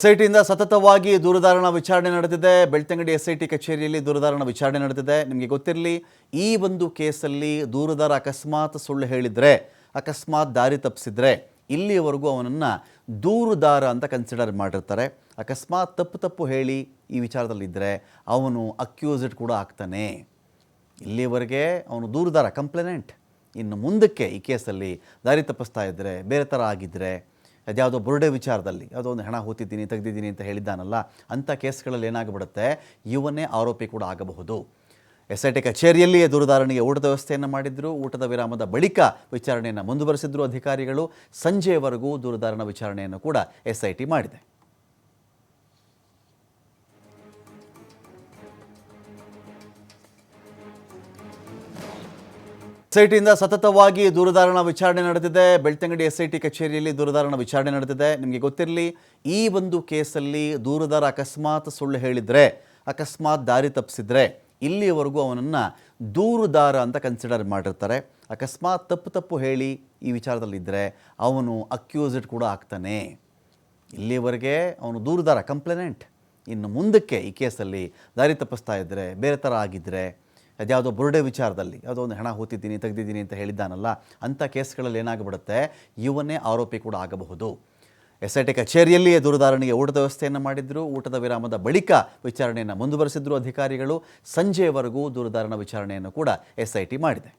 ಎಸ್ಐಟಿಯಿಂದ ಸತತವಾಗಿ ದೂರದಾರಣ ವಿಚಾರಣೆ ನಡೆದಿದೆ. ಬೆಳ್ತಂಗಡಿ ಎಸ್ಐಟಿ ಕಚೇರಿಯಲ್ಲಿ ದೂರದಾರಣ ವಿಚಾರಣೆ ನಡೆದಿದೆ. ನಿಮಗೆ ಗೊತ್ತಿರಲಿ, ಈ ಒಂದು ಕೇಸಲ್ಲಿ ದೂರದಾರ ಅಕಸ್ಮಾತ್ ಸುಳ್ಳು ಹೇಳಿದರೆ, ಅಕಸ್ಮಾತ್ ದಾರಿ ತಪ್ಪಿಸಿದರೆ ಇಲ್ಲಿಯವರೆಗೂ ಅವನನ್ನು ದೂರುದಾರ ಅಂತ ಕನ್ಸಿಡರ್ ಮಾಡಿರ್ತಾರೆ. ಅಕಸ್ಮಾತ್ ತಪ್ಪು ತಪ್ಪು ಹೇಳಿ ಈ ವಿಚಾರದಲ್ಲಿದ್ದರೆ ಅವನು ಅಕ್ಯೂಸ್ಡ್ ಕೂಡ ಆಗ್ತಾನೆ. ಇಲ್ಲಿವರೆಗೆ ಅವನು ದೂರುದಾರ ಕಂಪ್ಲೇನೆಂಟ್ ಇನ್ನು ಮುಂದಕ್ಕೆ ಈ ಕೇಸಲ್ಲಿ ದಾರಿ ತಪ್ಪಿಸ್ತಾ ಇದ್ದರೆ ಬೇರೆ ಥರ ಆಗಿದ್ದರೆ ಅದ್ಯಾವುದೋ ಬುರುಡೆ ವಿಚಾರದಲ್ಲಿ, ಯಾವುದೋ ಒಂದು ಹಣ ಹೂತಿದ್ದೀನಿ, ತೆಗೆದಿದ್ದೀನಿ ಅಂತ ಹೇಳಿದ್ದಾನಲ್ಲ, ಅಂಥ ಕೇಸ್ಗಳಲ್ಲಿ ಏನಾಗ್ಬಿಡುತ್ತೆ? ಇವನೇ ಆರೋಪಿ ಕೂಡ ಆಗಬಹುದು. ಎಸ್ ಐ ಟಿ ಕಚೇರಿಯಲ್ಲಿಯೇ ದೂರದಾರಣಿಗೆ ಊಟದ ವ್ಯವಸ್ಥೆಯನ್ನು ಮಾಡಿದ್ರು, ಊಟದ ವಿರಾಮದ ಬಳಿಕ ವಿಚಾರಣೆಯನ್ನು ಮುಂದುವರೆಸಿದ್ರು ಅಧಿಕಾರಿಗಳು. ಸಂಜೆಯವರೆಗೂ ದೂರದಾರಣ ವಿಚಾರಣೆಯನ್ನು ಕೂಡ ಎಸ್ ಐ ಟಿ ಮಾಡಿದೆ. ಎಸ್ಐಟಿಯಿಂದ ಸತತವಾಗಿ ದೂರದಾರಣ ವಿಚಾರಣೆ ನಡೆದಿದೆ. ಬೆಳ್ತಂಗಡಿ ಎಸ್ಐಟಿ ಕಚೇರಿಯಲ್ಲಿ ದೂರದಾರಣ ವಿಚಾರಣೆ ನಡೆದಿದೆ. ನಿಮಗೆ ಗೊತ್ತಿರಲಿ, ಈ ಒಂದು ಕೇಸಲ್ಲಿ ದೂರದಾರ ಅಕಸ್ಮಾತ್ ಸುಳ್ಳು ಹೇಳಿದರೆ, ಅಕಸ್ಮಾತ್ ದಾರಿ ತಪ್ಪಿಸಿದ್ರೆ ಇಲ್ಲಿಯವರೆಗೂ ಅವನನ್ನು ದೂರುದಾರ ಅಂತ ಕನ್ಸಿಡರ್ ಮಾಡಿರ್ತಾರೆ. ಅಕಸ್ಮಾತ್ ತಪ್ಪು ತಪ್ಪು ಹೇಳಿ ಈ ವಿಚಾರದಲ್ಲಿದ್ದರೆ ಅವನು ಅಕ್ಯೂಸ್ಡ್ ಕೂಡ ಆಗ್ತಾನೆ. ಇಲ್ಲಿವರೆಗೆ ಅವನು ದೂರುದಾರ ಕಂಪ್ಲೇನೆಂಟ್ ಇನ್ನು ಮುಂದಕ್ಕೆ ಈ ಕೇಸಲ್ಲಿ ದಾರಿ ತಪ್ಪಿಸ್ತಾ ಇದ್ದರೆ ಬೇರೆ ಥರ ಆಗಿದ್ದರೆ ಅದ್ಯಾವುದೋ ಬುರುಡೆ ವಿಚಾರದಲ್ಲಿ, ಯಾವುದೋ ಒಂದು ಹಣ ಹೋತಿದ್ದೀನಿ, ತೆಗೆದಿದ್ದೀನಿ ಅಂತ ಹೇಳಿದ್ದಾನಲ್ಲ ಅಂಥ ಕೇಸ್ಗಳಲ್ಲಿ ಏನಾಗ್ಬಿಡುತ್ತೆ? ಇವನೇ ಆರೋಪಿ ಕೂಡ ಆಗಬಹುದು. ಎಸ್ ಐ ಟಿ ಕಚೇರಿಯಲ್ಲಿಯೇ ದೂರದಾರನಿಗೆ ಊಟದ ವ್ಯವಸ್ಥೆಯನ್ನು ಮಾಡಿದ್ರು, ಊಟದ ವಿರಾಮದ ಬಳಿಕ ವಿಚಾರಣೆಯನ್ನು ಮುಂದುವರೆಸಿದ್ರು ಅಧಿಕಾರಿಗಳು. ಸಂಜೆಯವರೆಗೂ ದೂರದಾರನ ವಿಚಾರಣೆಯನ್ನು ಕೂಡ ಎಸ್ ಐ ಟಿ ಮಾಡಿದೆ.